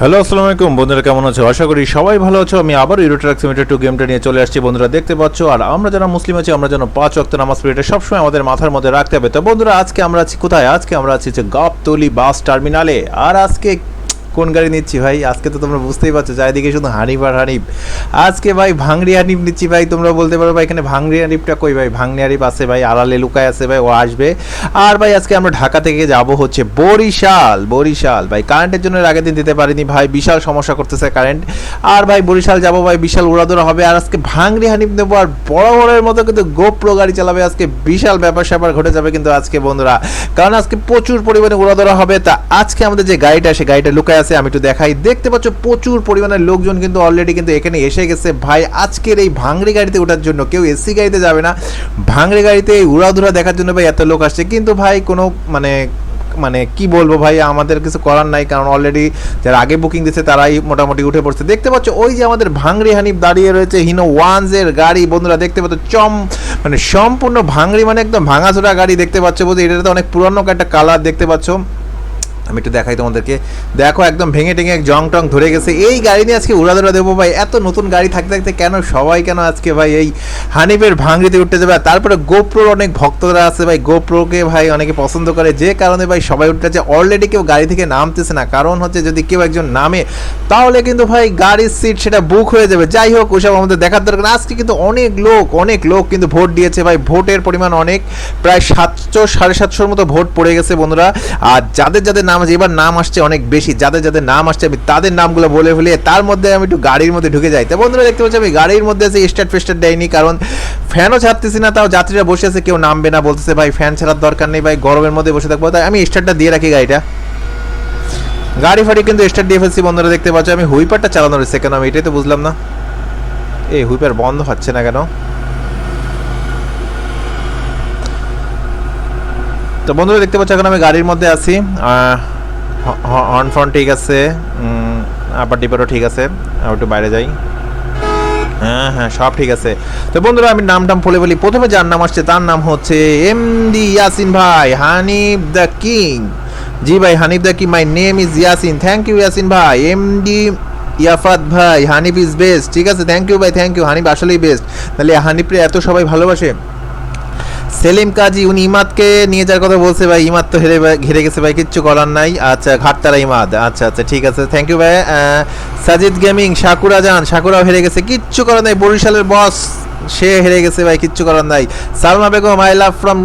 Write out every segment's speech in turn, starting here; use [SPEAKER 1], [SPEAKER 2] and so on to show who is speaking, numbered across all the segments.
[SPEAKER 1] Hello, আসসালামু আলাইকুম। বন্ধুরা, কেমন আছো? আশা করি সবাই ভালো আছো। আমি আবার ইউরো ট্রাক সিমিটার টু গেমটা নিয়ে চলে আসছি। বন্ধুরা, দেখতে পাচ্ছ, আর আমরা যারা মুসলিম আছি, আমরা যেন পাঁচ অক্ত নামাজ পড়ি এটা সবসময় আমাদের মাথার মধ্যে রাখতে হবে। তো বন্ধুরা, আজকে আমরা আছি কোথায়? আজকে আমরা আছি যে গাবতলি বাস টার্মিনালে। আর আজকে কোন গাড়ি নিচ্ছি ভাই? আজকে তো তোমরা বুঝতেই পারছ, চারিদিকে শুধু হানিফ আর হানিফ। আজকে ভাই ভাঙড়ি হানিফ নিচ্ছি ভাই, তোমরা বলতে পারো ভাই, এখানে ভাঙড়ি হানিফটা কই ভাই? ভাঙড়ি হানিফ আছে ভাই, আড়ালে লুকায় আছে ভাই, ও আসবে। আর ভাই, আজকে আমরা ঢাকা থেকে যাব হচ্ছে বরিশাল বরিশাল। ভাই কারেন্টের জন্য আগের দিন দিতে পারিনি ভাই, বিশাল সমস্যা করতেছে কারেন্ট আর ভাই, বরিশাল যাব ভাই, বিশাল উড়াদোড়া হবে। আর আজকে ভাঙড়ি হানিফ নেব, আর বড় বড়ের মতো কিন্তু গোপ্রো গাড়ি চালাবে। আজকে বিশাল ব্যাপার স্যাপার ঘটে যাবে কিন্তু আজকে বন্ধুরা। কারণ আজকে প্রচুর পরিমাণে উড়াদোড়া হবে। তা আজকে আমাদের যে গাড়িটা, সে গাড়িটা লুকায় আছে, আমি একটু দেখাই। দেখতে পাচ্ছ, প্রচুর পরিমাণে লোকজন কিন্তু অলরেডি কিন্তু এখানে এসে গেছে। ভাই, আজকের এই ভাঙড়ি গাড়িতে ওঠার জন্য কেউ এসি গাড়িতে যাবে না। ভাঙড়ি গাড়িতে এই উড়াধুরা দেখার জন্য ভাই এত লোক আসছে। কিন্তু ভাই, কোনো মানে মানে কি বলব ভাই, আমাদের কিছু করার নাই। কারণ অলরেডি যারা আগে বুকিং দিচ্ছে, তারাই মোটামুটি উঠে পড়ছে। দেখতে পাচ্ছ, ওই যে আমাদের ভাঙড়ি হানিফ দাঁড়িয়ে রয়েছে, হিনো ওয়ানজের গাড়ি। বন্ধুরা, দেখতে পাচ্ছ, চম মানে সম্পূর্ণ ভাঙড়ি মানে একদম ভাঙাচোরা গাড়ি দেখতে পাচ্ছ। বলতে এটা তো অনেক পুরনো একটা কালার দেখতে পাচ্ছ। আমি একটু দেখাই তোমাদেরকে। দেখো একদম ভেঙে টেঙে এক জং টং ধরে গেছে। এই গাড়ি নিয়ে আজকে উড়াদোড়া দেবো ভাই। এত নতুন গাড়ি থাকতে থাকতে কেন, সবাই কেন আজকে ভাই এই হানিফের ভাঙড়িতে উঠতে যাবে তারপরে গোপ্রোর অনেক ভক্তরা আছে ভাই। গোপ্রোকে ভাই অনেকে পছন্দ করে। যে কারণে ভাই সবাই উঠতে উঠতেছে অলরেডি কেউ গাড়ি থেকে নামতেছে না। কারণ হচ্ছে যদি কেউ একজন নামে, তাহলে কিন্তু ভাই গাড়ির সিট সেটা বুক হয়ে যাবে। যাই হোক, ওসব আমাদের দেখার দরকার আজকে কিন্তু অনেক লোক অনেক লোক কিন্তু ভোট দিয়েছে ভাই। ভোটের পরিমাণ অনেক। প্রায় সাতশো, সাড়ে সাতশোর মতো ভোট পড়ে গেছে বন্ধুরা। আর যাদের যাদের নাম আছে এবার নাম আসছে অনেক বেশি। যাদের যাদের নাম আসছে, আমি তাদের নামগুলো বলে ফেলে তার মধ্যে আমি একটু গাড়ির মধ্যে ঢুকে যাই। তো বন্ধুরা, দেখতে পাচ্ছি আমি গাড়ির মধ্যে আছে স্টার্ট ফেস্টার দেয়নি, কারণ ফ্যানও ছাড়তেছি না, তাও যাত্রীরা বসে আছে, কেউ নামবে না, বলতেছে, ভাই, ফ্যান ছাড়ার দরকার নেই, ভাই, গরমের মধ্যে বসে থাকব। তাই আমি স্টার্টটা দিয়ে রাখি গাড়িটা। গাড়ি ফাড়ি কিন্তু স্টার্ট দিয়ে ফেলছি, বন্ধুরা, দেখতে পাচ্ছ, আমি হুইপারটা চালানো রয়েছে কেন আমি এটাই তো বুঝলাম না। এই হুইপার বন্ধ হচ্ছে না কেন? তো বন্ধুরা দেখতে পাচ্ছ, এখন আমি গাড়ির মধ্যে আছি। হর্ন ফ্রন্ট ঠিক আছে আপার ডিপারও ঠিক আছে একটু বাইরে যাই। হ্যাঁ হ্যাঁ সব ঠিক আছে। তো বন্ধুরা, আমি নাম টাম বলে বলি, প্রথমে যার নাম আসছে, তার নাম হচ্ছে এম ডি ইয়াসিন ভাই, হানিফ দ্য কিং। জি ভাই, Hanif the king, my name is Yasin. Thank you Yasin ভাই এম ডি ইয়াফাত ভাই, হানিফ ইজ বেস্ট। ঠিক আছে, থ্যাংক ইউ ভাই, থ্যাংক ইউ, হানিফ আসলেই বেস্ট। তাহলে হানিফরে এত সবাই ভালোবাসে। সেলিম কাজী, উনি ইমাদকে নিয়ে যাওয়ার কথা বলছে ভাই। ইমাদ তো হেরে ঘিরে গেছে ভাই, কিচ্ছু করার নাই। আচ্ছা ঘাটতারা ইমাদ। আচ্ছা আচ্ছা ঠিক আছে। থ্যাংক ইউ ভাই। সাজিদ গেমিং, সাকুরা যান। সাকুরাও হেরে গেছে, কিচ্ছু করার নাই। বরিশালের বস সে হেরে গেছে ভাই, কিচ্ছু করার নাই। Salma Begum I love from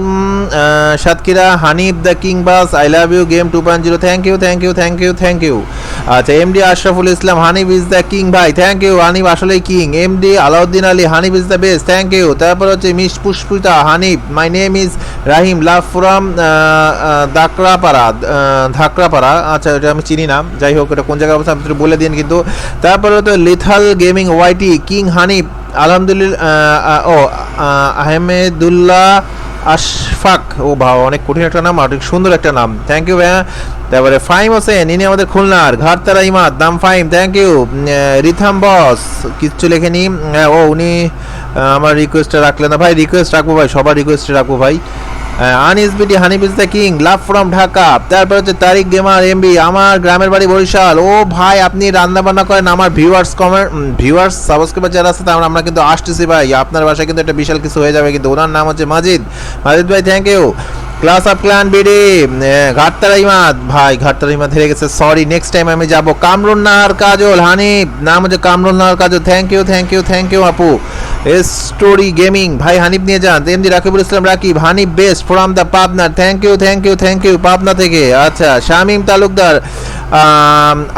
[SPEAKER 1] Satkhira Hanif the king boss I love you game two point zero thank you thank you thank you thank you আচ্ছা MD Ashraful Islam, Hanif is the king ভাই thank you Hanif আসলে king MD Alauddin Ali, Hanif is the best thank you তারপর হচ্ছে miss Pushpita, Hanif my name is Rahim love from Dakrapara Dhakrapara আচ্ছা এটা আমি চিনি না, যাই হোক, এটা কোন জায়গায় অবস্থা বলে দিন কিন্তু। তারপরে তো lethal gaming YT king Hanif আলহামদুলিল্লাহ ও আহমেদুল্লাহ আশফাক, ও ভাও অনেক কঠিন একটা নাম অনেক সুন্দর একটা নাম। থ্যাংক ইউ ভাইয়া। তারপরে ফাইম হোসেন, ইনি আমাদের খুলনার ঘাটতারা ইমাদ, দাম Faim thank you rhythm boss, কিচ্ছু লেখে নি ও, উনি আমার রিকোয়েস্টটা রাখলেন না। ভাই রিকোয়েস্ট রাখব ভাই, সবার রিকোয়েস্ট রাখব ভাই। Anis BT Hanif is the king, love from Dhaka. তারপর হচ্ছে তারিক গেমার, এমবি, আমার গ্রামের বাড়ি বরিশাল। ও ভাই, আপনি রান্না বান্না করেন, আমার ভিউয়ার্স কমেন্ট ভিউয়ার্স সাবস্ক্রাইবার যারা আছে, তারা আমরা কিন্তু আসতেছি ভাই। আপনার বাসায় কিন্তু একটা বিশাল কিছু হয়ে যাবে, কিন্তু ওনার নাম হচ্ছে মাজিদ। মাজিদ ভাই thank you clash of clan BD Ghattara Imad ভাই ঘাটতারা ইমাদ হেরে গেছে। সরি নেক্সট টাইম আমি যাব কামরুন নাহার কাজল। হানিফ, নাম হচ্ছে Kamrun Nahar Kajal. Thank you thank you thank you আপু। স্টোরি গেমিং ভাই, হানিফ নিয়ে যান। MD Rakibul Islam, Rakib. Hanif best from the পাবনার thank you thank you thank you Pabna থেকে। আচ্ছা শামিম তালুকদার।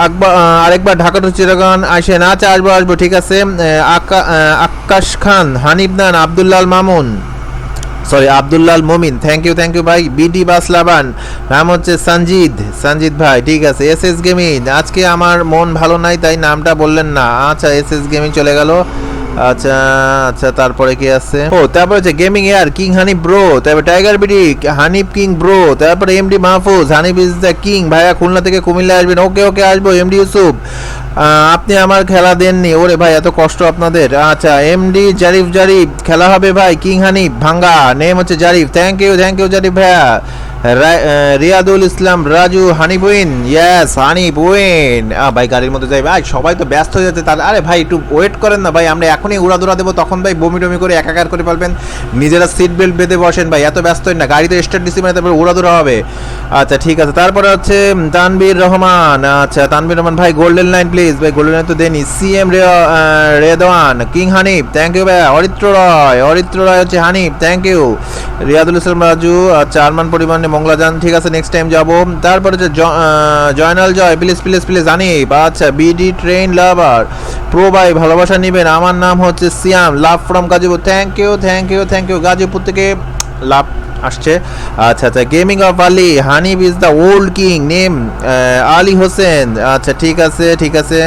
[SPEAKER 1] আকবর আরেকবার ঢাকা টু চিরাগন আসেন। আচ্ছা আসব আসব। ঠিক আছে। আকাশ খান, হানিফ নান, Abdullal Mamun. Sorry Abdullal Momin thank you thank you ভাই বিডি বাসলাবান নাম হচ্ছে সঞ্জিদ সঞ্জিদ ভাই ঠিক আছে। এস এস গেমিং আজকে আমার মন ভালো নাই, তাই নামটা বললেন না। আচ্ছা এস এস গেমিং চলে গেল। আচ্ছা আচ্ছা তারপরে কি আছে? ও, তারপরে হচ্ছে gaming air king Hanif bro তারপরে tiger BD Hanif king bro তারপরে MD Mahfuz Hanif is the king ভাইয়া খুলনা থেকে কুমিল্লা আসবেন, ওকে ওকে, আসব এমডি ইউসুফ আপনি আমার খেলা দেননি, ওরে ভাই, এত কষ্ট আপনাদের। আচ্ছা এমডি জারিফ জারিফ খেলা হবে ভাই কিং হানিফ ভাঙ্গা নেম হচ্ছে Zarif thank you thank you Zarif ভাইয়া। রিয়াদুল ইসলাম, রাজু হানিপুইন ইয়েস হানিপুইন ভাই, গাড়ির মধ্যে যাই, ভাই, সবাই তো ব্যস্ত হয়ে যাচ্ছে আরে ভাই, একটু ওয়েট করেন না, ভাই, আমরা এখনই উড়াদুরা দেবো, তখন ভাই বমি টমি করে একাকার করে পারবেন নিজেরা সিট বেল্ট বেঁধে বসেন, ভাই, এত ব্যস্ত না, গাড়িতে স্টার্ট দিচ্ছি মানে তারপরে উড়াদুরা হবে। আচ্ছা ঠিক আছে, তারপরে হচ্ছে তানবীর রহমান আচ্ছা তানবীর রহমান, ভাই গোল্ডেন লাইন প্লিজ ভাই গোল্ডেন লাইন তো দেনি C M Redwan king Hanif thank you ভাই, অরিত্র রয় অরিত্র রয় হচ্ছে হানিফ থ্যাংক ইউ রিয়াদুল ইসলাম, রাজু আচ্ছা আরমান পরিমাণে মংলা যান ঠিক আছে নেক্সট টাইম যাব। তারপরে যে Joynal Joy please please please Hanif আচ্ছা বিডি ট্রেন লাভার প্রো ভাই, ভালোবাসা নেবেন। আমার নাম হচ্ছে Siam love from Gazipur. Thank you thank you thank you Gazipur থেকে লাভ আসছে। আচ্ছা আচ্ছা gaming of Ali Hanif is the old king name Ali Hossain. আচ্ছা ঠিক আছে ঠিক আছে।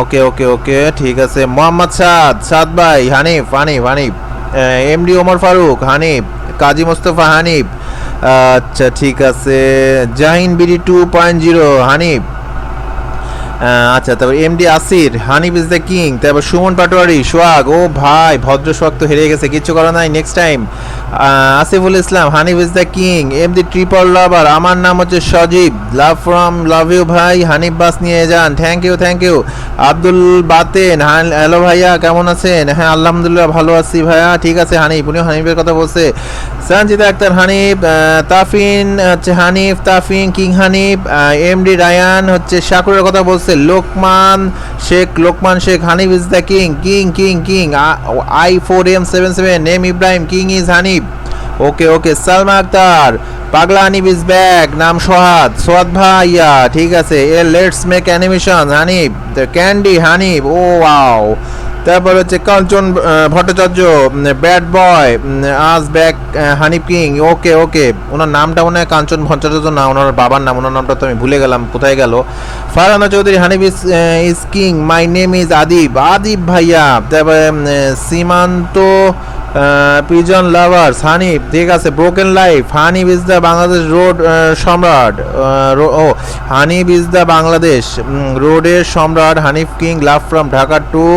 [SPEAKER 1] ওকে ওকে ওকে ঠিক আছে। মোহাম্মদ সাদ সাদ ভাই, হানিফ হানিফ হানিফ। এমডি ওমর ফারুক হানিফ। কাজী মোস্তফা হানিফ। আচ্ছা ঠিক আছে। Zahin BD two point zero, Hanif. আচ্ছা তারপর MD Asir, Hanif is the king. তারপর সুমন পাটোয়ারি, সোহাগ। ও ভাই ভদ্র সোহাগ তো হেরে গেছে কিছু করা নাই next time Asiful Islam, Hanif is the king MD triple lover আমার নাম হচ্ছে সজীব লাভ ফ্রম লাভ ইউ ভাই, হানিফ বাস নিয়ে যান thank you thank you Abdul Baten hello ভাইয়া, কেমন আছেন? হ্যাঁ আলহামদুলিল্লাহ ভালো আছি ভাইয়া, ঠিক আছে হানিফ, উনিও হানিফের কথা বলছে। সঞ্জিত আক্তার হানিফ তাফিন হচ্ছে হানিফ, তাফিন কিং হানিফ এমডি রায়ান হচ্ছে শাকুরের কথা বলছে, Lokman Sheikh Lokman Sheikh, Hanif is the king king king king I four M seven seven name Ibrahim king is Hanif okay okay, Salma Akter পাগলা হানিফ ইজ ব্যাক নাম সোহাদ সোহাদ ভাইয়া, ঠিক আছে, a let's make animation Hanif candy Hanif, oh wow তারপর হচ্ছে Kanchan Bhattacharya bad boy is back Hanif king okay okay, ওনার নামটা মনে হয় কাঞ্চন ভট্টাচার্য না ওনার বাবার নাম, ওনার নামটা তো আমি ভুলে গেলাম, কোথায় গেল। Farhana Chowdhury, Hanif is is king my name is Adib Adib ভাইয়া, তারপরে সীমান্ত পিজন লাভার্স, হানিফ, ঠিক আছে broken life Hanif is the Bangladesh road সম্রাট ও, হানিফ ইজ দ্য বাংলাদেশ রোডের সম্রাট, Hanif king love from Dhaka two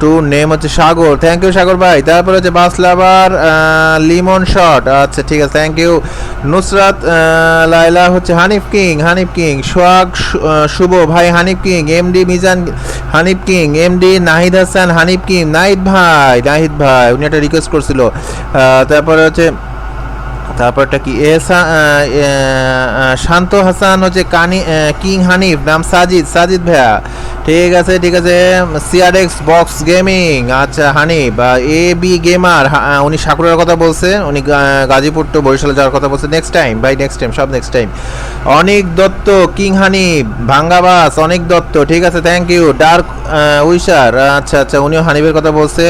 [SPEAKER 1] two name হচ্ছে সাগর। থ্যাংক ইউ সাগর ভাই। তারপরে হচ্ছে বাস লাভার লিমন শট আচ্ছা ঠিক আছে থ্যাংক ইউ নুসরাত লাইলা হচ্ছে হানিফ কিং হানিফ কিং সোহাগ শুভ ভাই, Hanif king MD Mizan, Hanif king MD Nahid Hasan, Hanif king Nahid ভাই নাহিদ ভাই। উনি একটা রিকোয়েস্ট করছিল। তারপরে হচ্ছে তারপরটা কি? শান্ত হাসান, হচ্ছে কানি কিং হানিফ, নাম সাজিদ সাজিদ ভাইয়া। ঠিক আছে ঠিক আছে, সিআরএক্স, বক্স গেমিং আচ্ছা হানিফ এ বি গেমার উনি সাকুরের কথা বলছে উনি গাজীপুর টু বরিশালে যাওয়ার কথা বলছে next time bye next time সব নেক্সট টাইম অনেক দত্ত, কিং হানিফ ভাঙ্গাবাস অনেক দত্ত, ঠিক আছে থ্যাংক ইউ ডার্ক উইশার আচ্ছা আচ্ছা উনিও হানিফের কথা বলছে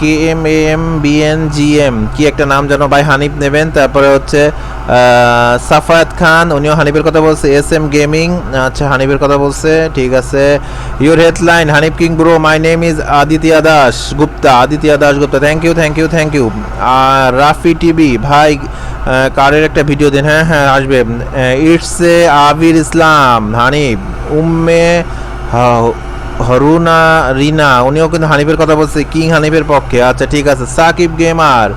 [SPEAKER 1] K M A M B N G M কি একটা নাম যেন ভাই হানিফ নেবেন। তারপরে হচ্ছে সাফায়াত খান, উনিও হানিফের কথা বলছে। এস এম গেমিং আচ্ছা হানিফের কথা বলছে। ঠিক আছে। Your headline Hanif king bro, my name is Aditya Das Gupta. Aditya Das Gupta thank you thank you thank you R Rafi TV, ভাই কারের একটা ভিডিও দিন। হ্যাঁ হ্যাঁ আসবে। It's a Abir Islam, Hanif. Umme Haruna, Rina, উনিও কিন্তু হানিফের কথা বলছে, কিং হানিফের পক্ষে। আচ্ছা ঠিক আছে, সাকিব, গেমার।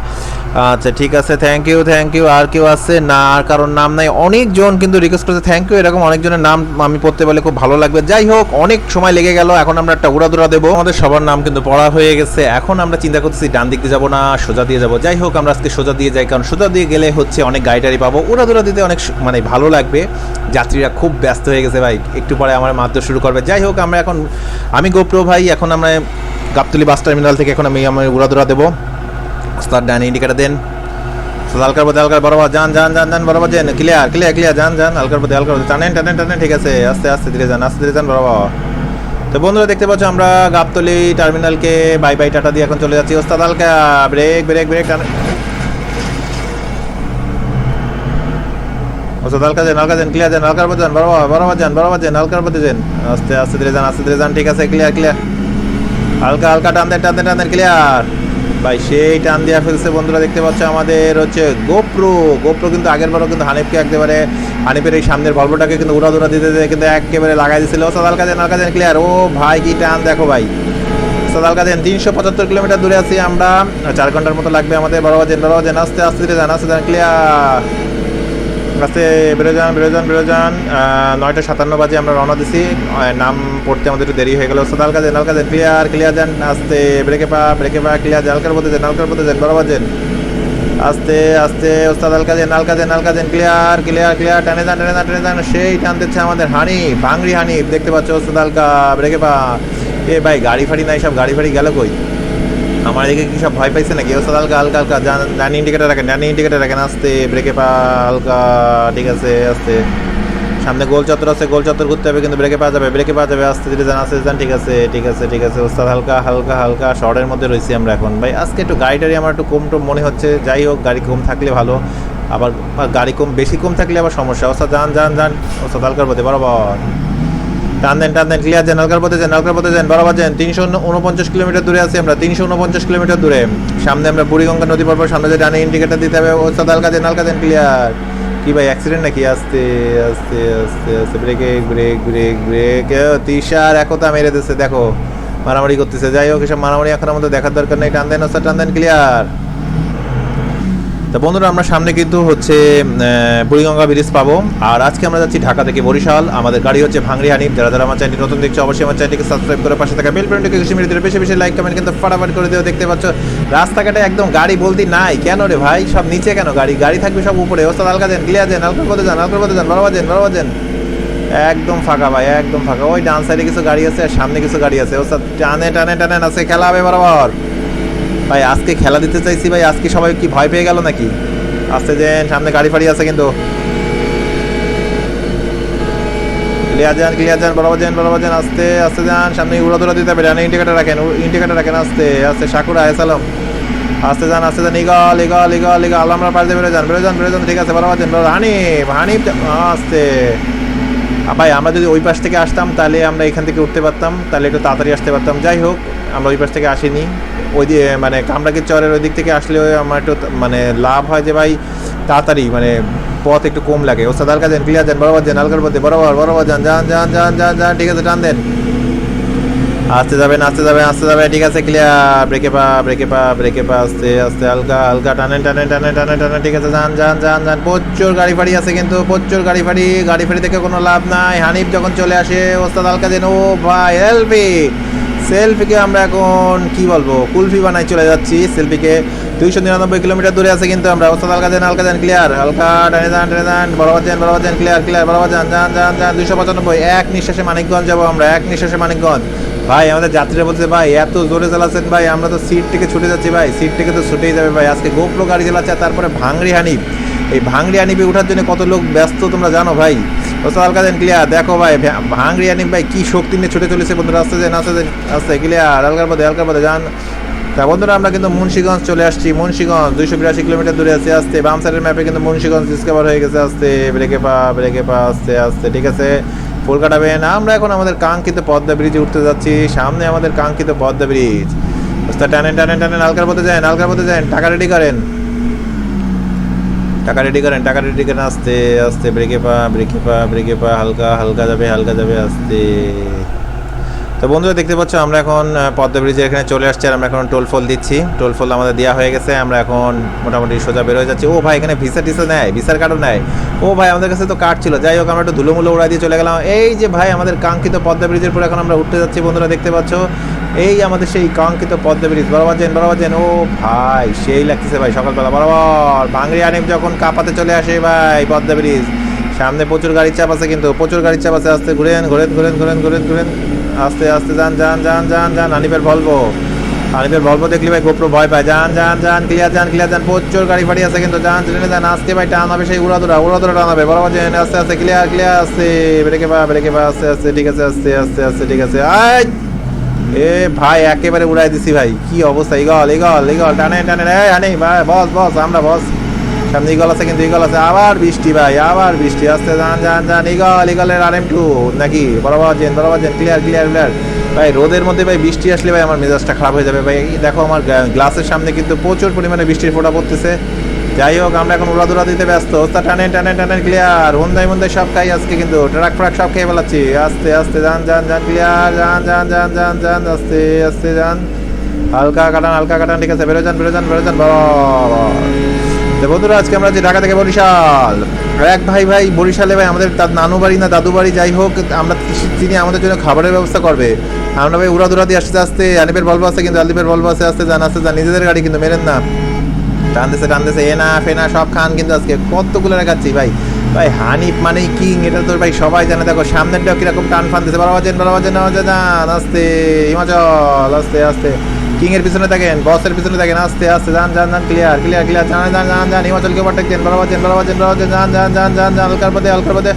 [SPEAKER 1] আচ্ছা ঠিক আছে থ্যাংক ইউ থ্যাংক ইউ আর কেউ আছে? না, আর কারোর নাম নাই। অনেকজন কিন্তু রিকোয়েস্ট করছে থ্যাংক ইউ এরকম অনেকজনের নাম আমি পড়তে পারলে খুব ভালো লাগবে। যাই হোক, অনেক সময় লেগে গেল, এখন আমরা একটা উড়াদুরা দেবো। আমাদের সবার নাম কিন্তু পড়া হয়ে গেছে। এখন আমরা চিন্তা করতেছি, ডান দিক যাব না, সোজা দিয়ে যাব। যাই হোক, আমরা আজকে সোজা দিয়ে যাই, কারণ সোজা দিয়ে গেলে হচ্ছে অনেক গাড়িটারি পাবো। উড়াদুরা দিতে অনেক মানে ভালো লাগবে। যাত্রীরা খুব ব্যস্ত হয়ে গেছে ভাই, একটু পরে আমার মারতে শুরু করবে। যাই হোক, আমরা এখন আমি গোপ্রো ভাই, এখন আমরা গাবতলি বাস টার্মিনাল থেকে এখন আমি আমার উড়াদুরা দেবো। তার ডান, ইন্ডিকেটার দেন। হালকার পথে হালকার বরাবর, যান যান যান যান, বরাবর যান ক্লিয়ার ক্লিয়ার ক্লিয়ার যান যান হালকার পথে হালকার টানেন টানেন টানেন, ঠিক আছে। আস্তে আস্তে, ধীরে যান, আস্তে, ধীরে যান, বরাবর। তো বন্ধুরা, দেখতে পাচ্ছ আমরা গাবতলি টার্মিনালকে বাই বাই টাটা দিয়ে এখন চলে যাচ্ছি। ওস্তাদ হালকা ব্রেক ব্রেক ব্রেক ওস্তাদ হালকা যান হালকা যান ক্লিয়ার যান হালকার পথে যান, বরাবর বরাবর যান বরাবর যান হালকার পথে যান। আস্তে আস্তে, ধীরে যান, আস্তে, ধীরে যান, ঠিক আছে ক্লিয়ার ক্লিয়ার হালকা হালকা টান দেন টান দেন টান দেন ক্লিয়ার ভাই, সেই টান দেওয়া ফেলছে বন্ধুরা, দেখতে পাচ্ছ আমাদের হচ্ছে গোপ্রো। গোপ্রো কিন্তু আগের বারও কিন্তু হানিফকে একেবারে হানিফের এই সামনের ভল্পটাকে কিন্তু উড়া দৌড়া দিতে দিতে কিন্তু একেবারে লাগাই দিয়েছিল। সাদাল কাজে দেন কাজে ক্লিয়ার ও ভাই, কি টান, দেখো ভাই। সাদাল কাজে তিনশো পঁচাত্তর কিলোমিটার দূরে আছি আমরা। চার ঘণ্টার মতো লাগবে আমাদের, বড় বাজেন বড় বাজেন আস্তে আস্তে ধীরে জানা আস্তে ক্লিয়ার আস্তে বেরো যান বেরো যান বেরো যান। নয়টা সাতান্ন বাজে আমরা রওনা দিছি। নাম পড়তে আমাদের একটু দেরি হয়ে গেল। সাদাল কাজে নাল কাজে ক্লিয়ার ক্লিয়ার যান। আস্তে, ব্রেকে পা ব্রেকে পা, ক্লিয়ার জালকার মধ্যে যান নালকার মধ্যে যান। বড় বাজেন আস্তে আস্তে, ওস্তাদ আল কাজে নাল কাজে নাল কাজেন ক্লিয়ার ক্লিয়ার ক্লিয়ার। টানে যান টানে যান টানে যান। সেই টানতেছে আমাদের হানি ভাঙড়ি হানি দেখতে পাচ্ছ ওস্তাদ আলকা, ব্রেকে পা। এ ভাই, গাড়ি ফাড়ি নাই, সব গাড়ি ফাড়ি গেল কই? আমার এদিকে কি সব ভয় পাইছে নাকি? ওস্তাদ হালকা হালকা হালকা ডানি ইন্ডিকেটার রাখেন ডানি ইন্ডিকেটার রাখেন, আস্তে ব্রেকে পা হালকা ঠিক আছে, আস্তে। সামনে গোল চত্বর আছে, গোল চত্বর ঘুরতে হবে, কিন্তু ব্রেকে পাওয়া যাবে ব্রেকে পাওয়া যাবে, আস্তে, ধীরে যান, আস্তে যান, ঠিক আছে ঠিক আছে ঠিক আছে, ওস্তাদ, হালকা হালকা হালকা, শর্টের মধ্যে রয়েছি আমরা এখন। ভাই, আজকে একটু গাড়িটারি আমার একটু কম টম মনে হচ্ছে, যাই হোক, গাড়ি কম থাকলে ভালো আবার গাড়ি কম, বেশি কম থাকলে আবার সমস্যা। ওস্তাদ, যান যান যান, ওস্তাদ, হালকার পথে, বরাবর। টান দেন দেন ক্লিয়ার যান হালকার পথে যান, হালকার পথে যান বরাবর যান তিনশো উনপঞ্চাশ কিলোমিটার দূরে আছি আমরা, তিনশো উনপঞ্চাশ কিলোমিটার দূরে। সামনে আমরা বুড়িগঙ্গা নদী পর পর সামনে যে ডানে ইন্ডিকেটার দিতে হবে ওস্তাদ হালকা দেন হালকা দেন ক্লিয়ার কি ভাই অ্যাক্সিডেন্ট নাকি? আস্তে আস্তে আস্তে আস্তে ব্রেকে ব্রেক ব্রেক ব্রেক তিসার একতা মেরে দিচ্ছে দেখো। মারামারি করতেছে, যাই হোক, এসব মারামারি এখন আমাদের দেখার দরকার নেই, টান দেন, ওস্তাদ, টান দেন ক্লিয়ার তা বন্ধুরা, আমরা সামনে কিন্তু হচ্ছে বুড়িগঙ্গা ব্রিজ পাবো। আর আজকে আমরা যাচ্ছি ঢাকা থেকে বরিশাল। আমাদের গাড়ি হচ্ছে ভাঙড়ি হানিফ যারা যারা আমার চ্যানেলটি নতুন দেখছে, অবশ্যই আমার চ্যানেলটিকে সাবস্ক্রাইব করে পাশে থাকা বেল বাটনটিকে খুশি মেরে দিলে বেশি বেশি লাইক কমেন্ট কিন্তু ফাটাফাট করে দিও। দেখতে পাচ্ছ, রাস্তাঘাটে একদম গাড়ি বলতে নাই। কেন রে ভাই? সব নিচে কেন গাড়ি? গাড়ি থাকবে সব উপরে। ওস্তাদ আলকা দেন ক্লিয়ার দেন আলকার পথে যান আলকার পথে যান বরাবর যান বরাবর যান একদম ফাঁকা ভাই, একদম ফাঁকা। ওই ডান সাইডে কিছু গাড়ি আছে, আর সামনে কিছু গাড়ি আছে। ওস্তাদ টানে টানে টানে আছে খেলা হবে বরাবর। ভাই, আজকে খেলা দিতে চাইছি ভাই, আজকে সবাই কি ভয় পেয়ে গেল নাকি? আসতে দেন সামনে গাড়ি ফাড়ি আছে কিন্তু। ক্লিয়ার যান ক্লিয়ার যান, বরাবর যান বরাবর যান, আস্তে আস্তে যান। সামনে উড়া দৌড়া দিতে হবে ডানে ইন্ডিকেটার রাখেন ইন্ডিকেটার রাখেন, আস্তে আস্তে, সাকুরা আসালাম আস্তে যান আস্তে যান, ইগল ইগল ইগল ইগল আমরা পাশে বেরো যান বেরো যান বেরো যান, ঠিক আছে, বরাবর যান, বরাবর। হানিফ হানিফ, আস্তে। ভাই, আমরা যদি ওই পাশ থেকে আসতাম, তাহলে আমরা এখান থেকে উঠতে পারতাম, তাহলে একটু তাড়াতাড়ি আসতে পারতাম। যাই হোক, আমরা ওই পাশ থেকে আসিনি। ওই দিয়ে মানে কামরাগির চরের ওই দিক থেকে আসলে আমার একটু মানে লাভ হয় যে ভাই তাড়াতাড়ি মানে পথ একটু কম লাগে। ও সাদার কাজেন, ক্লিয়ার যান বরাবর যান আলকার পথে বরাবর বরাবর যান যান যান যান যান যান, ঠিক আছে, টান দেন। আসতে যাবেন আসতে যাবেন, আসতে যাবে ঠিক আছে, ক্লিয়ার। ব্রেকে পা ব্রেকে পা ব্রেকে পা, আস্তে আস্তে, হালকা হালকা, টানেন টানেন টানেন টানেন টানেন, ঠিক আছে, যান যান যান যান। প্রচুর গাড়ি ফাড়ি আছে কিন্তু, প্রচুর গাড়ি ফাড়ি গাড়ি ফাড়ি থেকে কোনো লাভ নাই। হানিফ যখন চলে আসে, ওস্তাদ হালকা দেন ও ভাই সেলফি সেলফিকে আমরা এখন, কি বলব, কুলফি বানাই চলে যাচ্ছি সেলফিকে। দুইশো নিরানব্বই কিলোমিটার দূরে আছে কিন্তু আমরা। ওস্তাদ হালকা দেন হালকা দেন ক্লিয়ার হালকা টানে যান টানে যান বরাবর যান বরাবর যান ক্লিয়ার ক্লিয়ার বরাবর যান যান যান যান দুইশো পঁচানব্বই। এক নিঃশ্বাসে মানিকগঞ্জ যাব আমরা, এক নিঃশ্বাসে মানিকগঞ্জ। ভাই, আমাদের যাত্রীরা বলছে, ভাই, এত জোরে চালাচ্ছেন ভাই, আমরা তো সিট থেকে ছুটে যাচ্ছি ভাই, সিট থেকে তো ছুটেই যাবে ভাই, আজকে গোপ্রো গাড়ি চালাচ্ছে তারপরে ভাঙড়ি হানিফ। এই ভাঙড়ি হানিফে ওঠার জন্য কত লোক ব্যস্ত তোমরা জানো ভাই? ওসব হালকা দেন ক্লিয়ার দেখো ভাই ভাঙড়ি হানিফ ভাই কি শক্তি নিয়ে ছুটে চলেছে বন্ধুরা, আসতে দেন আসতে আসতে ক্লিয়ার হালকার মধ্যে হালকার মধ্যে যান। তা বন্ধুরা আমরা কিন্তু মুন্সিগঞ্জ চলে আসছি, মুন্সিগঞ্জ, দুইশো বিরাশি কিলোমিটার দূরে আছে, আসতে, বাম সাইডের ম্যাপে কিন্তু মুন্সিগঞ্জ ডিসকভার হয়ে গেছে, আসতে ব্রেকে পা ব্রেকে পা, আসতে আসতে, ঠিক আছে? ফুল কাটাবেন আমরা এখন আমাদের কাঙ্ক্ষিত পদ্মা ব্রিজে উঠতে যাচ্ছি, সামনে আমাদের কাঙ্ক্ষিত পদ্মা ব্রিজ টানেন টানেন টানেন, হালকার পথে যান, হালকার পথে যান টাকা রেডি করেন। টাকা রেডি করেন টাকা রেডি করেন আস্তে আস্তে ব্রেকে পা ব্রেকে পা ব্রেকে পা হালকা হালকা যাবে হালকা যাবে আস্তে তো বন্ধুরা দেখতে পাচ্ছ, আমরা এখন পদ্মা ব্রিজের এখানে চলে আসছি আর আমরা এখন টোল ফল দিচ্ছি। টোল ফল আমাদের দেওয়া হয়ে গেছে, আমরা এখন মোটামুটি সোজা বের হয়ে যাচ্ছি। ও ভাই, এখানে ভিসা টিসা নেয়, ভিসার কার্ডও নেয়। ও ভাই, আমাদের কাছে তো কার্ড ছিল। যাই হোক, আমরা একটু ধুলোমুলো উড়াই দিয়ে চলে গেলাম। এই যে ভাই, আমাদের কাঙ্ক্ষিত পদ্মা ব্রিজের পর এখন আমরা উঠতে যাচ্ছি বন্ধুরা, দেখতে পাচ্ছ? এই আমাদের সেই কাঙ্ক্ষিত পদ্মা ব্রিজ। বরাবর যেন বরাবর যেন। ও ভাই, সেই লাগতেছে ভাই, সকালবেলা। বরাবর। ভাঙড়ি আনিম যখন কাপাতে চলে আসে ভাই পদ্মা ব্রিজ। সামনে প্রচুর গাড়ির চাপ আছে কিন্তু, প্রচুর গাড়ির চাপ আছে। আস্তে ঘুরেন ঘুরেন ঘুরেন ঘুরেন ঘুরেন ঘুরেন। আস্তে আস্তে, যান যান যান যান যান, হানিফের ভলভো হানিফের ভলভো দেখলি ভাই গোপ্রো ভয় পায়। যান যান যান ক্লিয়ার যান ক্লিয়ার যান, প্রচুর গাড়ি ফাড়ি আছে কিন্তু যান ট্রেনে যান, আজকে ভাই টান হবে সেই উড়াদুরা উড়াদুরা টান হবে বরাবর যেন আস্তে আস্তে ক্লিয়ার ক্লিয়ার আস্তে, ব্রেকে পা ব্রেকে পা, আস্তে আস্তে, ঠিক আছে, আস্তে আস্তে আস্তে, ঠিক আছে। আয়! এ ভাই, একেবারে উড়াই দিছি ভাই। কি অবস্থা? ইগল ইগল ইগল টানে টানে এই হানি ভাই বস বস, আমরা বস। সামনে ইগল আছে কিন্তু ইগল আছে। আবার বৃষ্টি ভাই, আবার বৃষ্টি। আসতে যান যান যান। ইগল ইগলের আর এম টু। নাকি? বরাবর যেন বরাবর যেন। ক্লিয়ার ক্লিয়ার ক্লিয়ার ভাই, রোদের মধ্যে ভাই বৃষ্টি আসলে ভাই আমার মেজাজটা খারাপ হয়ে যাবে। ভাই দেখো আমার গ্লাসের সামনে কিন্তু প্রচুর পরিমাণে বৃষ্টির ফোঁটা পড়তেছে। যাই হোক, আমরা এখন উড়াদুরা দিতে ব্যস্ত। ওস্তাদ টানেন টানেন টানেন ক্লিয়ার হুন্দাই মুন্দাই সব খাই আজকে কিন্তু। ট্রাক ফ্রাক সব খেয়ে ফেলাচ্ছি। আস্তে আস্তে যান যান যান। ক্লিয়ার যান যান যান যান যান। আস্তে আস্তে যান। হালকা কাটান হালকা কাটান। ঠিক আছে বেরো যান বেরো যান বেরো যান। তো বন্ধুরা, আজকে আমরা যে ঢাকা থেকে বরিশাল, এক ভাই ভাই বরিশালে ভাই, আমাদের তার নানু বাড়ি না দাদু বাড়ি, যাই হোক, আমরা তিনি আমাদের জন্য খাবারের ব্যবস্থা করবে। আমরা ভাই উড়া দুরা দিয়ে আসতে আসতে, আলিপের বলব আছে কিন্তু আলিপের বলব আছে, আসতে যান আসতে যান, নিজেদের গাড়ি কিন্তু মেরেন না। টানতেছে টানতেছে এ না ফেনা, সব খান কিন্তু আজকে কতগুলো রাখাচ্ছি ভাই। ভাই, হানিফ মানে কিং, এটা তোর ভাই সবাই জানে। দেখো, সামনেরটাও কীরকম টান ফান দিছে বারো বাজেন বারো বাজেন, আস্তে, হিমাচল, আস্তে আস্তে। কিং এর পিছনে থাকেন বসের পিছনে থাকেন আস্তে আস্তে যান যান যান ক্লিয়ার ক্লিয়ার ক্লিয়ার যান যান যান যান হিমাচলকে ওভারটেক দেন বারো বাজেন বারো বাজেন বারো বাজেন যান যান যান যান যান হালকার পথে হালকার পথে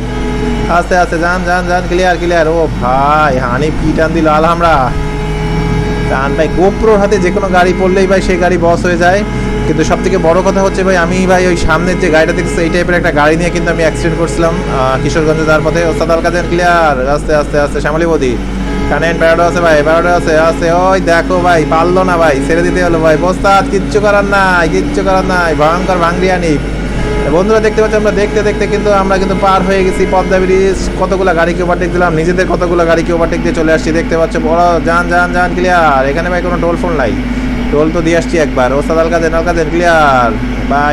[SPEAKER 1] আস্তে আস্তে যান যান যান ক্লিয়ার ক্লিয়ার ও ভাই হানিফ কি টান দিল আলহামরা টান ভাই গোপ্রোর হাতে যে কোনো গাড়ি পড়লেই ভাই সেই গাড়ি বস হয়ে যায় কিন্তু সব থেকে বড় কথা হচ্ছে ভাই আমি ভাই ওই সামনের যে গাড়িটা দেখছি এই টাইপের একটা গাড়ি নিয়ে কিন্তু আমি অ্যাক্সিডেন্ট করছিলাম কিশোরগঞ্জে যাওয়ার পথে ওস্তাদ আল ক্লিয়ার আস্তে আস্তে আস্তে শ্যামলী বদি কানেন ব্যারোটা আছে ভাই ব্যারোটা আছে আছে, ওই দেখো ভাই, পারল না ভাই, ছেড়ে দিতে হলো ভাই। বস্তাদ কিচ্ছু করার নাই, কিচ্ছু করার নাই, ভয়ঙ্কর ভাঙ্গরিয়ানি বন্ধুরা, দেখতে পাচ্ছি আমরা, দেখতে দেখতে কিন্তু আমরা কিন্তু পার হয়ে গেছি পদ্মা ব্রিজ। কতগুলো গাড়িকে ওভারটেক দিলাম, নিজেদের কতগুলো গাড়িকে ওভারটেক দিয়ে চলে আসছি। দেখতে পাচ্ছ, বড়, যান যান যান ক্লিয়ার এখানে ভাই কোনো টোল ফোন নাই। টোল তো দিয়ে আসছি একবার। ওস্তাদ আলকা দেন আলকা দেন ক্লিয়ার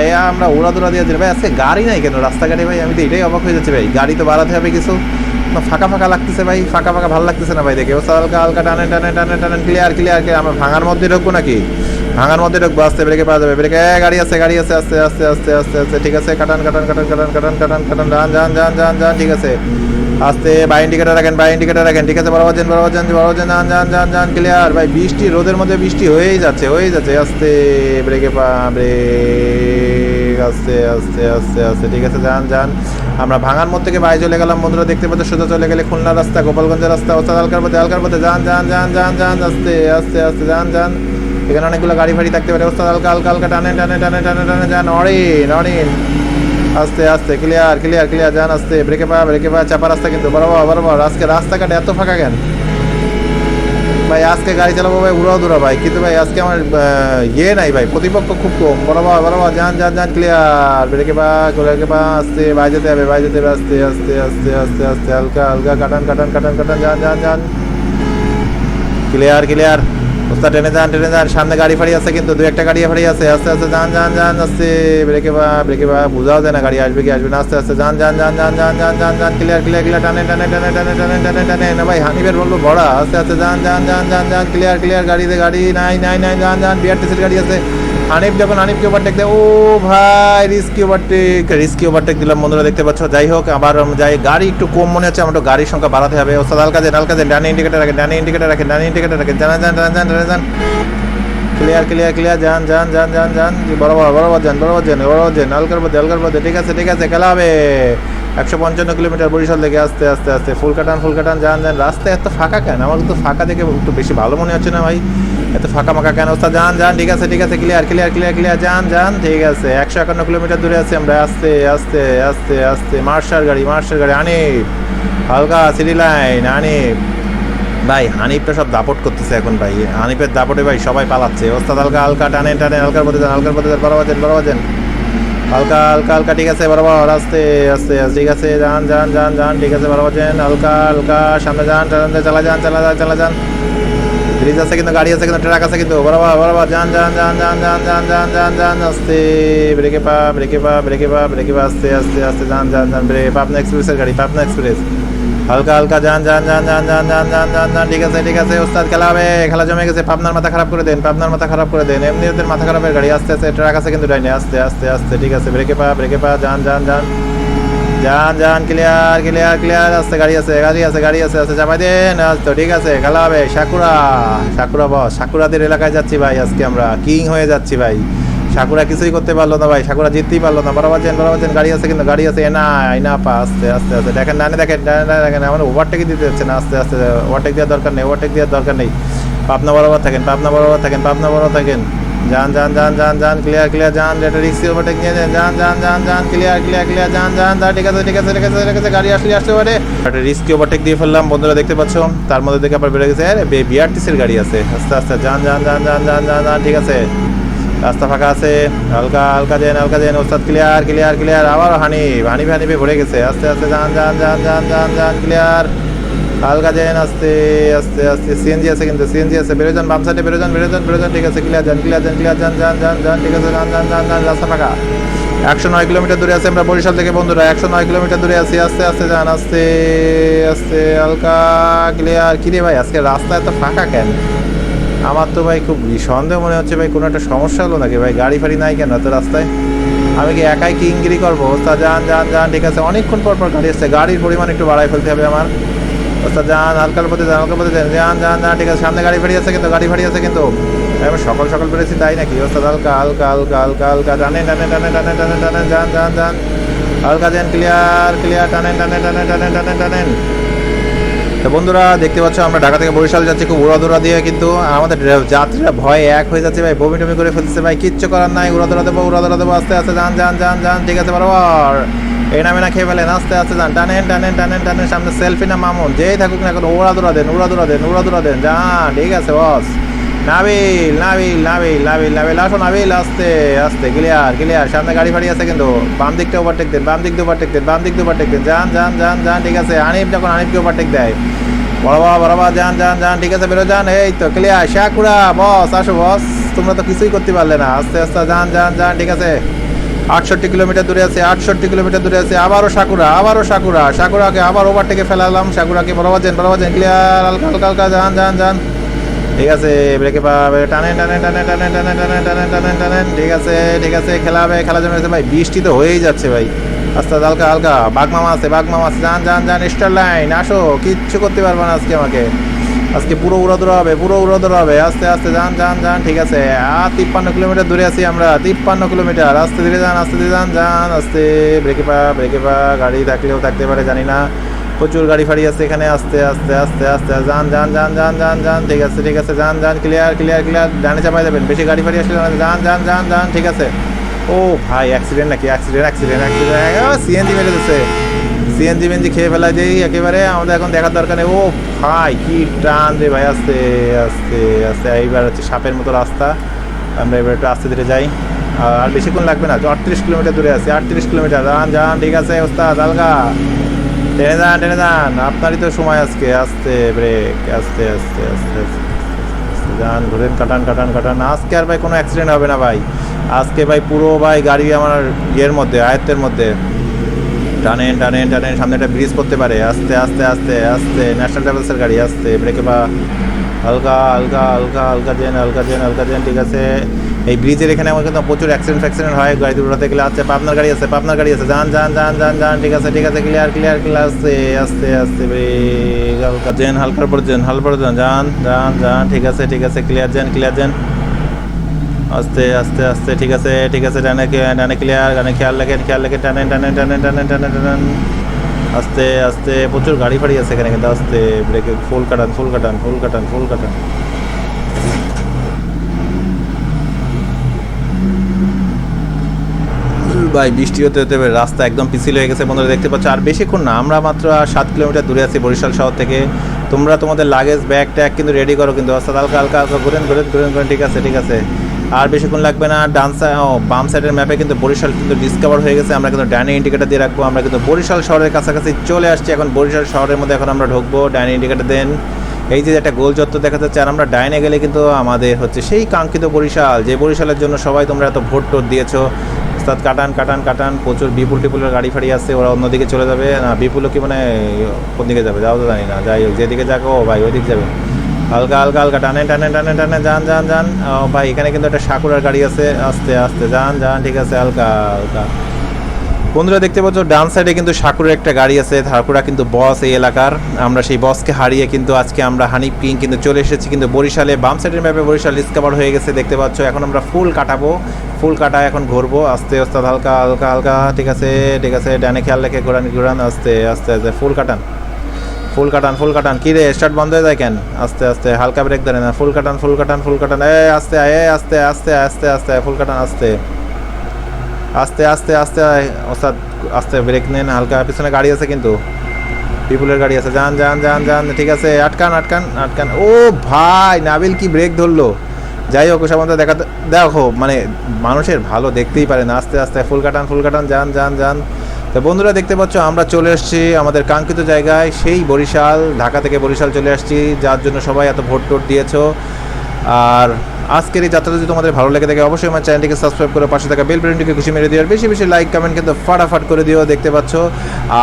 [SPEAKER 1] এ আমরা উড়া দুরা দিয়ে দিল ভাই, আজকে গাড়ি নাই কেন? রাস্তাঘাটে ভাই, আমি তো এটাই অবাক হয়ে যাচ্ছে ভাই। গাড়ি তো বাড়াতে হবে কিছু। ফাঁকা ফাঁকা লাগতেছে ভাই, ফাঁকা ফাঁকা ভালো লাগতেছে না ভাই দেখে। ওস্তাদ হালকা হালকা টানে টানে টানে টানেন ক্লিয়ার ক্লিয়ার কে আমরা ভাঙার মধ্যে ঢুকবো নাকি? ভাঙার মধ্যে ঢুকবো, আস্তে ব্রেকে পাওয়া যাবে ব্রেকে গাড়ি আছে গাড়ি আছে, আস্তে আস্তে আস্তে আস্তে আস্তে, ঠিক আছে। কাটান কাটান কাটান কাটান কাটান কাটান কাটান যান যান যান যান যান ঠিক আছে। আস্তে বাই ইন্ডিকেটার রাখেন বাই ইন্ডিকেটার রাখেন, ঠিক আছে, বরাবর যান বরাবর যান বরাবর যান যান যান যান যান ক্লিয়ার ভাই, বৃষ্টি, রোদের মধ্যে বৃষ্টি হয়েই যাচ্ছে হয়েই যাচ্ছে। আস্তে ব্রেকে পা ব্রেক আস্তে আস্তে আস্তে আস্তে। ঠিক আছে, যান যান। আমরা ভাঙার মধ্যে থেকে বাইরে চলে গেলাম। বন্ধুরা, দেখতে পাচ্ছ, সোজা চলে গেলে খুলনা রাস্তা, গোপালগঞ্জের রাস্তা ওস্তাদ হালকার পথে হালকার পথে যান যান যান যান যান, আস্তে আস্তে আস্তে, যান যান। এখানে অনেকগুলো গাড়ি ফাড়ি থাকতে পারে। ওস্তাদ হালকা হালকা হালকা, টানে টানে টানে টানে টানে, যান। অরিন অরিন। আস্তে আস্তে ক্লিয়ার ক্লিয়ার ক্লিয়ার যান, আস্তে। ব্রেকে পা ব্রেকে পা, চাপা রাস্তা কিন্তু। বরাবর বরাবর। আজকে রাস্তাঘাট এত ফাঁকা কেন? ভাই, আজকে গাড়ি চালাবো ভাই, উড়াও দূরা ভাই। কিন্তু ভাই, আজকে আমার ইয়ে নাই ভাই, প্রতিপক্ষ খুব কম। বরাবর বরাবর যান যান যান ক্লিয়ার ব্রেকে বা গোলাকে বা, আসতে, ভাই যেতে হবে, ভাই যেতে হবে, আস্তে আস্তে আস্তে আস্তে আস্তে, হালকা হালকা, কাটান কাটান কাটান কাটান, যান যান যান। ক্লিয়ার ক্লিয়ার ওস্তাদ টেনে যান টেনে যান সামনে গাড়ি ফাড়ি আছে কিন্তু দু একটা গাড়ি ফাড়ি আছে আস্তে আস্তে যান যান যান আস্তে ব্রেকে বা ব্রেকে বা বুঝাও যায় না গাড়ি আসবে কি আসবে না আস্তে আস্তে যান যান যান যান যান যান যান যান ক্লিয়ার ক্লিয়ার ক্লিয়ার টানে টানে টানে টানে টানে টানে টানে না ভাই হানিবের বলব ভরা আস্তে আস্তে যান যান যান যান যান ক্লিয়ার ক্লিয়ার গাড়িতে গাড়ি নাই নাই নাই যান যান বিআরটিসির গাড়ি আছে হানিফ যখন হানিফকে ওভারটেক দেয়, ও ভাই রিস্কি ওভারটেক রিস্কি ওভারটেক দিলাম বন্ধুরা, দেখতে পাচ্ছ? যাই হোক, আবার যাই, গাড়ি একটু কম মনে হচ্ছে, আমার গাড়ির সংখ্যা বাড়াতে হবে। ও হালকা দেন হালকা দেন ডানে ইন্ডিকেটার রাখে, ডানে ইন্ডিকেটার রাখে, ডানে ইন্ডিকেটার রাখেন জানা যান জানা যান জানা যান ক্লিয়ার ক্লিয়ার ক্লিয়ার যান যান যান যান যান বরাবর বরাবর যান বরাবর যান বরাবর যান হালকার মধ্যে হালকার মধ্যে, ঠিক আছে ঠিক আছে, খেলা হবে। একশো পঞ্চান্ন কিলোমিটার বরিশাল থেকে আস্তে আস্তে আস্তে, ফুল কাটান ফুল কাটান যান যান রাস্তা এত ফাঁকা কেন? আমার তো ফাঁকা দেখে একটু বেশি ভালো মনে হচ্ছে না ভাই। এত ফাঁকা মাকা কেন ওস্তাদ? যান যান, ঠিক আছে ঠিক আছে ক্লিয়ার ক্লিয়ার ক্লিয়ার ক্লিয়ার যান যান, ঠিক আছে। একশো একান্ন কিলোমিটার দূরে আছি আমরা। আস্তে আস্তে আস্তে আস্তে। মার্শাল গাড়ি মার্শাল গাড়ি। আনিফ হালকা সিটি লাইন আনিফ ভাই, হানিফটা সব দাপট করতেছে এখন, ভাই। হানিফের দাপটে, ভাই, সবাই পালাচ্ছে। ওস্তাদ, হালকা হালকা টানে টানে হালকার মধ্যে যান, হালকার মধ্যে যান। বরাবর যান বরাবর যান। হালকা হালকা হালকা, ঠিক আছে, বরাবর। আস্তে আস্তে ঠিক আছে, যান যান যান যান, ঠিক আছে, বরাবর যান। হালকা হালকা সামনে যান, চালা যান চালা যান চালা যান। ব্রিজ আছে কিন্তু গাড়ি আছে কিন্তু ট্রাক আছে কিন্তু বরাবর বরাবর যান যান যান যান যান যান যান যান যান আস্তে ব্রেকে পা ব্রেকে পা ব্রেকে পা ব্রেকে পা আস্তে আস্তে আস্তে যান যান যান ব্রে পাবনা এক্সপ্রেসের গাড়ি পাবনা এক্সপ্রেস হালকা হালকা যান যান যান যান যান যান যান যান যান ঠিক আছে ঠিক আছে ওস্তাদ খেলা হবে খেলা জমে গেছে পাবনার মাথা খারাপ করে দেন পাবনার মাথা খারাপ করে দেন এমনি ওদের মাথা খারাপের গাড়ি আস্তে আস্তে ট্রাক আছে কিন্তু ডাইনে আস্তে আস্তে আস্তে ঠিক আছে ব্রেকে পা ব্রেকে পা যান যান যান যান যান ক্লিয়ার ক্লিয়ার ক্লিয়ার আস্তে গাড়ি আছে গাড়ি আছে গাড়ি আছে আস্তে চাপাই দেন, আজ তো ঠিক আছে, খেলা হবে, সাকুরা সাকুরা বস সাকুরাদের এলাকায় যাচ্ছি ভাই আজকে আমরা কিং হয়ে যাচ্ছি ভাই। সাকুরা কিছুই করতে পারল না ভাই, সাকুরা জিততেই পারল না, বরাবর যান বরাবর যান গাড়ি আছে কিন্তু গাড়ি আছে এনা এনা পা, আস্তে আস্তে আস্তে, দেখেন ডানে দেখেন ডানে দেখেন, আমার ওভারটেক দিতে যাচ্ছে না, আস্তে আস্তে ওভারটেক দেওয়ার দরকার নেই ওভারটেক দেওয়ার দরকার নেই। পাবনা বরাবর থাকেন, পাবনা বরাবর থাকেন, পাবনা বরাবর থাকেন। যান যান যান যান যান ক্লিয়ার ক্লিয়ার যান যেটা রিক্সি ওভারটেক নিয়ে যান যান যান যান যান ক্লিয়ার ক্লিয়ার ক্লিয়ার যান যান যান ঠিক আছে ঠিক আছে ঠিক আছে ঠিক আছে গাড়ি আসলে আসতে পারে একটা রিস্কি ওভারটেক দিয়ে ফেললাম বন্ধুরা দেখতে পাচ্ছ তার মধ্যে থেকে আবার বেড়ে গেছে আরে বিআরটিসির গাড়ি আছে আস্তে আস্তে যান যান যান যান যান যান যান ঠিক আছে রাস্তা ফাঁকা আছে হালকা হালকা দেন হালকা দেন ওস্তাদ ক্লিয়ার ক্লিয়ার ক্লিয়ার আবার হানি হানি হানিবে ভরে গেছে আস্তে আস্তে যান যান যান যান যান যান ক্লিয়ার হালকা দেন আস্তে আস্তে আস্তে সিএনজি আছে কিন্তু সিএনজি আছে। বেরো যান, বাম সাইডে বেরো যান বেরো যান বেরো যান, ঠিক আছে ক্লিয়ার যান ক্লিয়ার যান ক্লিয়ার যান যান যান যান, ঠিক আছে, যান যান যান যান, রাস্তা ফাঁকা। একশো নয় কিলোমিটার দূরে আছে আমরা বরিশাল থেকে, বন্ধুরা, একশো নয় কিলোমিটার দূরে আছি, আস্তে আস্তে যান, আস্তে আস্তে, হালকা ক্লিয়ার কিরে ভাই, আজকে রাস্তা এত ফাঁকা কেন? আমার তো ভাই খুব সন্দেহ মনে হচ্ছে ভাই, কোনো একটা সমস্যা হলো নাকি ভাই? গাড়ি ফাড়ি নাই কেন এত রাস্তায়? আমি কি একাই কি ইঙ্গিরি করব? তা যান যান যান, ঠিক আছে। অনেকক্ষণ পর পর গাড়ি আসছে গাড়ির পরিমাণ একটু বাড়াই ফেলতে হবে আমার। ওস্তাদ যান হালকার মধ্যে যান, হালকার মধ্যে যান। যান যান ঠিক আছে, সামনে গাড়ি ফাড়ি আছে কিন্তু, গাড়ি ফাড়ি আছে কিন্তু। আমি সকাল সকাল বেড়েছি তাই নাকি? ওস্তাদ হালকা হালকা হালকা হালকা হালকা টানে টানে টানে টানে টানে টানে যান যান যান হালকা যান ক্লিয়ার ক্লিয়ার টানেন টানেন টানেন টানেন টানেন টানেন। তো বন্ধুরা, দেখতে পাচ্ছ, আমরা ঢাকা থেকে বরিশাল যাচ্ছি, খুব উড়াদৌড়া দিয়ে কিন্তু। আমাদের যাত্রীরা ভয়ে এক হয়ে যাচ্ছে, ভাই, বমি টমি করে ফেলতেছে, ভাই, কিচ্ছু করার নাই উড়াদৌড়া দেবো উড়াদৌড়া দেবো, আস্তে আস্তে যান যান যান যান ঠিক আছে, বরাবর। এই নামে না খেয়ে ফেলেন, আস্তে আস্তে যান। টানেন টানেন টানেন টানেন, সামনে সেলফি না মামুন। যেই থাকুক না কোনো উড়াদৌড়া দেন উড়াদৌড়া দেন উড়াদৌড়া দেন। যান, ঠিক আছে, বস। নাবিল নাবিল নাবিল নাবিল নাবিল, আসো নাবিল, আস্তে আস্তে ক্লিয়ার ক্লিয়ার সামনে গাড়ি ফাড়ি আছে কিন্তু, বাম দিকটা ওভারটেক দেন, বাম দিক দিয়ে ওভারটেক দেন, বাম দিক দিয়ে ওভারটেক দেন। যান যান যান যান, ঠিক আছে। আনিফ যখন আনিফকে ওভারটেক দেয় বড়বা বড়বা যান যান যান, ঠিক আছে, বেরো, যান, এই তো ক্লিয়ার শাকুরা, বস, আসো, বস। তোমরা তো কিছুই করতে পারলে না। আস্তে আস্তে, যান যান যান, ঠিক আছে। আটষট্টি কিলোমিটার দূরে আছে, আটষট্টি কিলোমিটার দূরে আছে, আবারও সাকুরা আবারও সাকুরা, সাকুরাকে আবার ওভারটেকে ফেলালাম, সাকুরাকে বরাবর যান বরাবর যান ক্লিয়ার হালকা হালকা হালকা যান যান যান ঠিক আছে ব্রেকে পাবে টানেন টানেন টানেন টানেন টানেন টানেন টানেন টানেন টানেন। ঠিক আছে ঠিক আছে খেলা হবে খেলা জমে ভাই, বৃষ্টি তো হয়েই যাচ্ছে ভাই। আস্তে আস্তে, হালকা হালকা, বাঘমামা আছে বাঘ মামা আছে যান যান যান স্টার লাইন আসো, কিচ্ছু করতে পারবে না আজকে আমাকে। আজকে পুরো উড়াদৌড়া হবে পুরো উড়াদৌড়া হবে আস্তে আস্তে যান যান যান ঠিক আছে আর তিপ্পান্ন কিলোমিটার দূরে আছি আমরা তিপ্পান্ন কিলোমিটার আস্তে ধীরে যান আস্তে ধীরে যান যান আস্তে ব্রেকে পা ব্রেকে পা গাড়ি থাকলেও থাকতে পারে জানি না প্রচুর গাড়ি ফাড়ি আছে এখানে আস্তে আস্তে আস্তে আস্তে যান যান যান যান যান যান ঠিক আছে ঠিক আছে যান যান ক্লিয়ার ক্লিয়ার ক্লিয়ার ডানে চাপাই যাবেন বেশি গাড়ি ফাড়ি আসলে যান যান যান যান ঠিক আছে ও ভাই অ্যাক্সিডেন্ট নাকি অ্যাক্সিডেন্ট অ্যাক্সিডেন্ট অ্যাক্সিডেন্ট সিএনজি মেরে দিচ্ছে সিএনজি মেনজি খেয়ে ফেলা যেই একেবারে, আমাদের এখন দেখার দরকার নেই। ও ভাই কি টান রে ভাই, আস্তে আস্তে আস্তে। এইবার হচ্ছে সাপের মতো রাস্তা। আমরা এবার একটু আস্তে ধীরে যাই। আর বেশিক্ষণ লাগবে না, আটত্রিশ কিলোমিটার দূরে আছে, আটত্রিশ কিলোমিটার। যান যান ঠিক আছে, ওস্তাদ আলগা টেনে যান টেনে যান আপনারই তো সময় আজকে। আস্তে ব্রেক আস্তে আস্তে আস্তে আস্তে যান ঘুরেন, কাটান কাটান কাটান। আজকে আর ভাই কোনো অ্যাক্সিডেন্ট হবে না ভাই। আজকে ভাই পুরো ভাই গাড়ি আমার ইয়ের মধ্যে, আয়ত্তের মধ্যে। টানেন টানেন টানেন সামনে একটা ব্রিজ করতে পারে। আস্তে আস্তে আস্তে আস্তে ন্যাশনাল ট্রাভেলসের গাড়ি, আস্তে, ব্রেকে বা হালকা হালকা হালকা হালকা দেন হালকা দেন হালকা দেন ঠিক আছে। এই ব্রিজের এখানে আমার কিন্তু প্রচুর অ্যাক্সিডেন্ট ফ্যাক্সিডেন্ট হয়। গাড়ি দুটোতে গেলে আচ্ছা পাবনার গাড়ি আছে, পাবনার গাড়ি আছে। যান যান যান যান যান, ঠিক আছে ঠিক আছে ক্লিয়ার ক্লিয়ার ক্লিয়ার আস্তে আস্তে আস্তে হালকা। দেন হালকার পর দেন হালকার যান যান যান যান, ঠিক আছে ঠিক আছে ক্লিয়ার দেন ক্লিয়ার দেন আস্তে আস্তে আস্তে, ঠিক আছে ঠিক আছে, ডানে ডানে ক্লিয়ার ডানে খেয়াল রাখেন খেয়াল রাখেন, টানেন টানেন টানেন টানেন টানেন টানেন। আস্তে আস্তে, প্রচুর গাড়ি ফাড়ি আছে এখানে কিন্তু, আস্তে ব্রেকে ফুল কাটান ফুল কাটান ফুল কাটান ফুল কাটান ভাই, বৃষ্টি হতে হতে রাস্তা একদম পিছিল হয়ে গেছে, বন্ধুরা দেখতে পাচ্ছ। আর বেশিক্ষণ না, আমরা মাত্র সাত কিলোমিটার দূরে আছি বরিশাল শহর থেকে। তোমরা তোমাদের লাগেজ ব্যাগ ট্যাগ কিন্তু রেডি করো কিন্তু রাস্তা হালকা হালকা হালকা ঘুরেন ঘুরেন ঘুরেন ঘুরেন, ঠিক আছে ঠিক আছে। আর বেশিক্ষণ লাগবে না। ডান বাম সাইডের ম্যাপে কিন্তু বরিশাল কিন্তু ডিসকভার হয়ে গেছে। আমরা কিন্তু ডাইনিং ইন্ডিকেটার দিয়ে রাখব। আমরা কিন্তু বরিশাল শহরের কাছাকাছি চলে আসছি। এখন বরিশাল শহরের মধ্যে এখন আমরা ঢুকবো। ডাইনিং ইন্ডিকেটার দেন। এই যে একটা গোল চত্বর দেখা যাচ্ছে, আর আমরা ডাইনে গেলে কিন্তু আমাদের হচ্ছে সেই কাঙ্ক্ষিত বরিশাল, যে বরিশালের জন্য সবাই তোমরা এত ভোট টোট দিয়েছ। অর্থাৎ কাটান কাটান কাটান, প্রচুর বিপুল টিপুলের গাড়ি ফাড়ি আছে, ওরা অন্যদিকে চলে যাবে। না, বিপুলও কি মানে কোন দিকে যাবে? যাও তো জানি না। যাই হোক, যেদিকে যাক ভাই, ওইদিকে যাবে। হালকা হালকা হালকা টানে টানে টানে টানে যান যান যান। ভাই, এখানে কিন্তু একটা সাকুরার গাড়ি আছে। আস্তে আস্তে, যান যান, ঠিক আছে, হালকা হালকা। বন্ধুরা, দেখতে পাচ্ছ, ডান সাইডে কিন্তু সাকুরের একটা গাড়ি আছে। সাকুরা কিন্তু বস এই এলাকার। আমরা সেই বসকে হারিয়ে কিন্তু আজকে আমরা হানিফ কিং কিন্তু চলে এসেছি কিন্তু বরিশালে। বাম সাইডের ম্যাপে বরিশাল ডিসকভার হয়ে গেছে, দেখতে পাচ্ছ। এখন আমরা ফুল কাটাবো। ফুল কাটা এখন ঘুরবো। আস্তে আস্তে, হালকা হালকা হালকা, ঠিক আছে ঠিক আছে। ডানে খেয়াল রেখে ঘোরান ঘোরান, আস্তে আস্তে আস্তে, ফুল কাটান। ফুল কাটান ফুল কাটান। কি রে স্টার্ট বন্ধ হয়ে যায় কেন? আস্তে আস্তে, হালকা ব্রেক ধরে না। ফুল কাটান ফুল কাটান ফুল কাটান। এ, আস্তে এ, আস্তে আস্তে আস্তে আস্তে, ফুল কাটান, আস্তে। আস্তে আস্তে আস্তে ওস্তাদ, আস্তে ব্রেক নেন। হালকা, পিছনে গাড়ি আছে কিন্তু। পিপুলের গাড়ি আছে। যান যান যান যান। ঠিক আছে, আটকান আটকান আটকান। ও ভাই, নাবিল কি ব্রেক ধরলো? যাই হোক, ওসব আমাদের দেখাতে দেখো মানে মানুষের ভালো দেখতেই পারে না। আস্তে আস্তে, ফুল কাটান ফুল কাটান, যান যান যান। তো বন্ধুরা দেখতে পাচ্ছ, আমরা চলে এসেছি আমাদের কাঙ্ক্ষিত জায়গায়, সেই বরিশাল, ঢাকা থেকে বরিশাল চলে আসছি যার জন্য সবাই এত ভোট টোট দিয়েছ। আর আজকের এই যাত্রা যদি তোমাদের ভালো লেগে থাকে, অবশ্যই আমার চ্যানেলটিকে সাবস্ক্রাইব করে পাশে থাকা বেল বাটনটিকে খুশি মেরে দিও, আর বেশি বেশি লাইক, কমেন্ট কিন্তু ফাটাফাট করে দিও, দেখতে পাচ্ছ।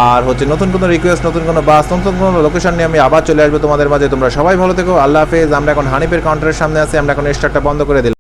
[SPEAKER 1] আর হচ্ছে নতুন কোনো রিকোয়েস্ট নতুন কোনো বাস নতুন কোনো লোকেশন নিয়ে আমি আবার চলে আসব তোমাদের মাঝে। তোমরা সবাই ভালো থেকো, আল্লাহ হাফেজ। আমরা এখন হানিফের কাউন্টারের সামনে আছি, আমরা এখন স্টারটা বন্ধ করে দিলাম।